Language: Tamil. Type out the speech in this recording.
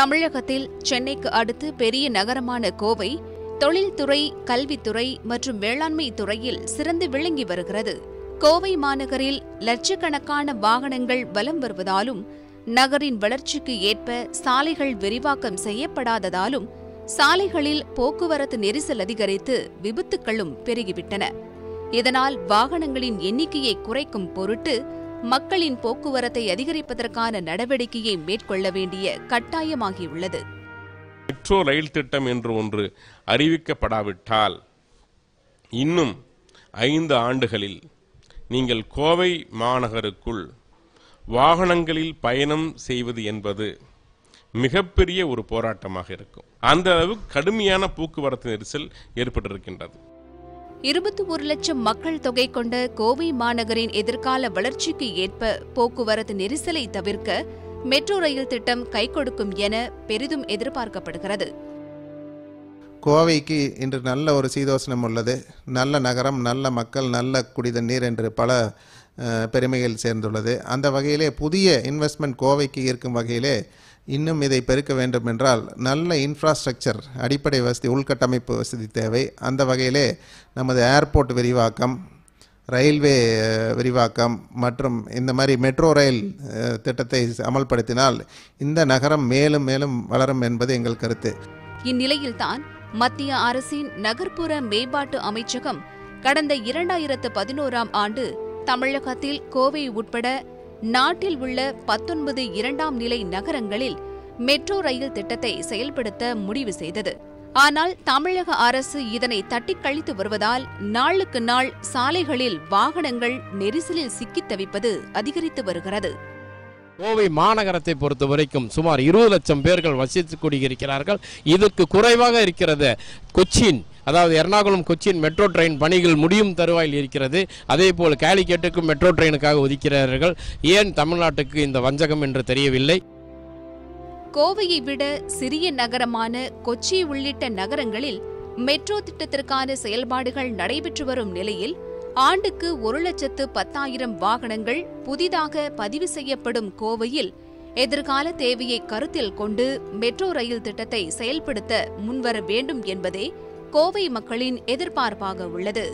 தமிழகத்தில் சென்னைக்கு அடுத்து பெரிய நகரமான கோவை தொழில்துறை கல்வித்துறை மற்றும் வேளாண்மை துறையில் சிறந்து விளங்கி வருகிறது. கோவை மாநகரில் லட்சக்கணக்கான வாகனங்கள் வலம் வருவதாலும் நகரின் வளர்ச்சிக்கு ஏற்ப சாலைகள் விரிவாக்கம் செய்யப்படாததாலும் சாலைகளில் போக்குவரத்து நெரிசல் அதிகரித்து விபத்துக்களும் பெருகிவிட்டன. இதனால் வாகனங்களின் எண்ணிக்கையை குறைக்கும் பொருட்டு மக்களின் போக்குவரத்தை அதிகரிப்பதற்கான நடவடிக்கையை மேற்கொள்ள வேண்டிய கட்டாயமாகியுள்ளது. மெட்ரோ ரயில் திட்டம் என்று ஒன்று அறிவிக்கப்படாவிட்டால் இன்னும் ஐந்து ஆண்டுகளில் நீங்கள் கோவை மாநகருக்குள் வாகனங்களில் பயணம் செய்வது என்பது மிகப்பெரிய ஒரு போராட்டமாக இருக்கும். அந்த அளவு கடுமையான போக்குவரத்து நெரிசல் ஏற்பட்டிருக்கின்றது. இருபத்தி ஒரு லட்சம் மக்கள் தொகை கொண்ட கோவை மாநகரின் எதிர்கால வளர்ச்சிக்கு ஏற்ப போக்குவரத்து நெரிசலை தவிர்க்க மெட்ரோ ரயில் திட்டம் கை கொடுக்கும் என பெரிதும் எதிர்பார்க்கப்படுகிறது. கோவைக்கு இன்று நல்ல ஒரு சீதோசனம் உள்ளது. நல்ல நகரம் நல்ல மக்கள் நல்ல குடித நீர் என்று பல பெருமைகள் சேர்ந்துள்ளது. அந்த வகையிலே புதிய இன்வெஸ்ட்மெண்ட் கோவைக்கு இருக்கும் வகையிலே இன்னும் இதை பெருக்க வேண்டும் என்றால் நல்ல இன்ஃப்ராஸ்ட்ரக்சர் அடிப்படை வசதி உள்கட்டமைப்பு வசதி தேவை. அந்த வகையிலே நமது ஏர்போர்ட் விரிவாக்கம் ரயில்வே விரிவாக்கம் மற்றும் இந்த மாதிரி மெட்ரோ ரயில் திட்டத்தை அமல்படுத்தினால் இந்த நகரம் மேலும் மேலும் வளரும் என்பது எங்கள் கருத்து. இந்நிலையில்தான் மத்திய அரசின் நகர்ப்புற மேம்பாட்டு அமைச்சகம் கடந்த இரண்டாயிரத்து பதினோராம் ஆண்டு தமிழகத்தில் கோவை உட்பட நாட்டில் உள்ள பத்தொன்பது இரண்டாம் நிலை நகரங்களில் மெட்ரோ ரயில் திட்டத்தை செயல்படுத்த முடிவு செய்தது. ஆனால் தமிழக அரசு இதனை தட்டிக் கழித்து வருவதால் நாளுக்கு நாள் சாலைகளில் வாகனங்கள் நெரிசலில் சிக்கித் தவிப்பது அதிகரித்து வருகிறது. கோவை மாநகரத்தை பொறுத்த வரைக்கும் சுமார் இருபது லட்சம் பேர்கள் வசித்து கூடியிருக்கிறார்கள். இதற்கு குறைவாக இருக்கிறது. கொச்சின் அதாவது எர்ணாகுளம் கொச்சின் மெட்ரோ ட்ரெயின் பணிகள் முடியும் தருவாயில் இருக்கிறது. அதே போல் கேலிக்கேட்டுக்கும் மெட்ரோ ட்ரெயினுக்காக ஒதுக்கிறார்கள். ஏன் தமிழ்நாட்டுக்கு இந்த வஞ்சகம் என்று தெரியவில்லை? கோவையை விட சிறிய நகரமான கொச்சி உள்ளிட்ட நகரங்களில் மெட்ரோ திட்டத்திற்கான செயல்பாடுகள் நடைபெற்று வரும் நிலையில் ஆண்டுக்கு ஒரு லட்சத்து பத்தாயிரம் வாகனங்கள் புதிதாக பதிவு செய்யப்படும் கோவையில் எதிர்கால தேவையை கருத்தில் கொண்டு மெட்ரோ ரயில் திட்டத்தை செயல்படுத்த முன்வர வேண்டும் என்பதே கோவை மக்களின் எதிர்பார்ப்பாக உள்ளது.